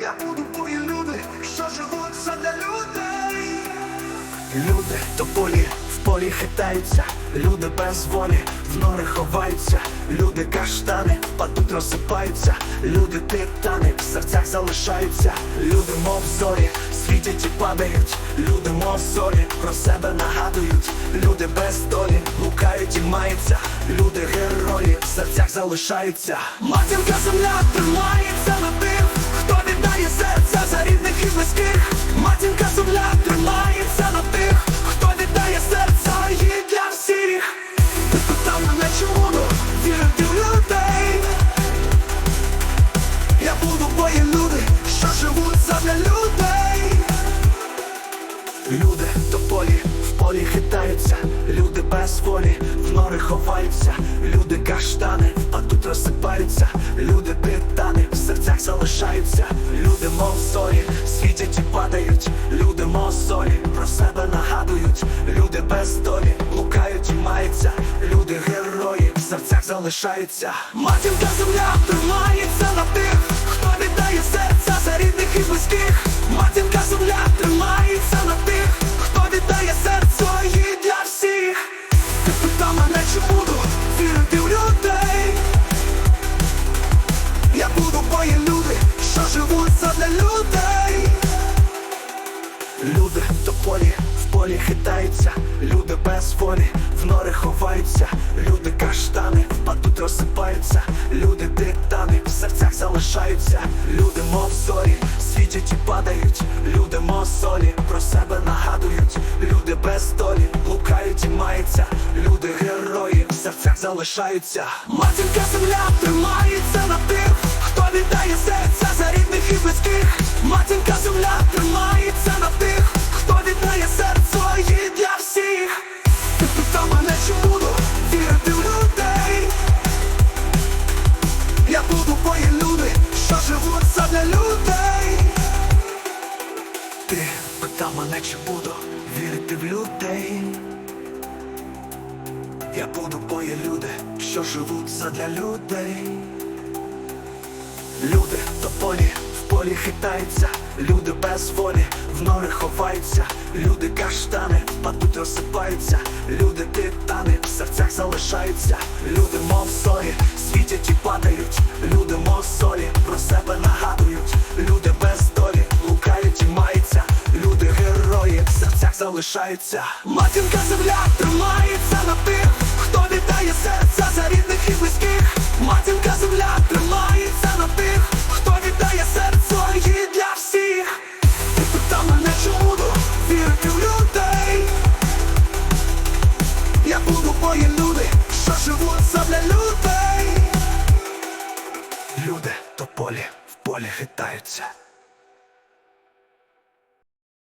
Я буду бої люди, що живуть задля людей. Люди то полі, полі хитаються, люди без волі, в нори ховаються, люди каштани, падуть розсипаються, люди титани, в серцях залишаються, люди, мов зорі, світять і падають, люди, мов зорі, про себе нагадують, люди без долі, лукають і маються, люди герої, в серцях залишаються. Матінка земля тримається на тих, хто віддає серця за рідних і близьких. Я буду, бо люди, що живуть задля людей. Люди до полі, в полі хитаються, люди без волі, в нори ховаються, люди каштани, залишаються. Матінка земля тримається на тих, хто віддає серця за рідних і близьких. Матінка земля тримається на тих, хто віддає серце їй для всіх. Ти питав мене, чи буду вірити в людей. Я буду, бо люди, що живуть задля людей. Люди до полі, в полі хитаються, люди без волі, нагадують, люди без долі, лукають і маються, люди герої, в серцях залишаються. Матінка земля тримається на тих, хто віддає серця за рідних і близьких. Матінка земля питав мене, чи буду вірити в людей. Я буду, бо є люди, що живуть задля людей. Люди до полі, в полі хитаються, люди без волі, в нори ховаються, люди каштани, падуть розсипаються, люди титани, в серцях залишаються, люди, мов зорі, світять і падають, люди, мов солі, про себе нагадують, серцях. Матінка земля тримається на тих, хто віддає серця за рідних і близьких. Матінка земля тримається на тих, хто віддає серце їй для всіх. Ти питав мене, чи буду вірити в людей. Я буду, бо є люди, що живуть задля людей. Люди то полі, в полі хитаються.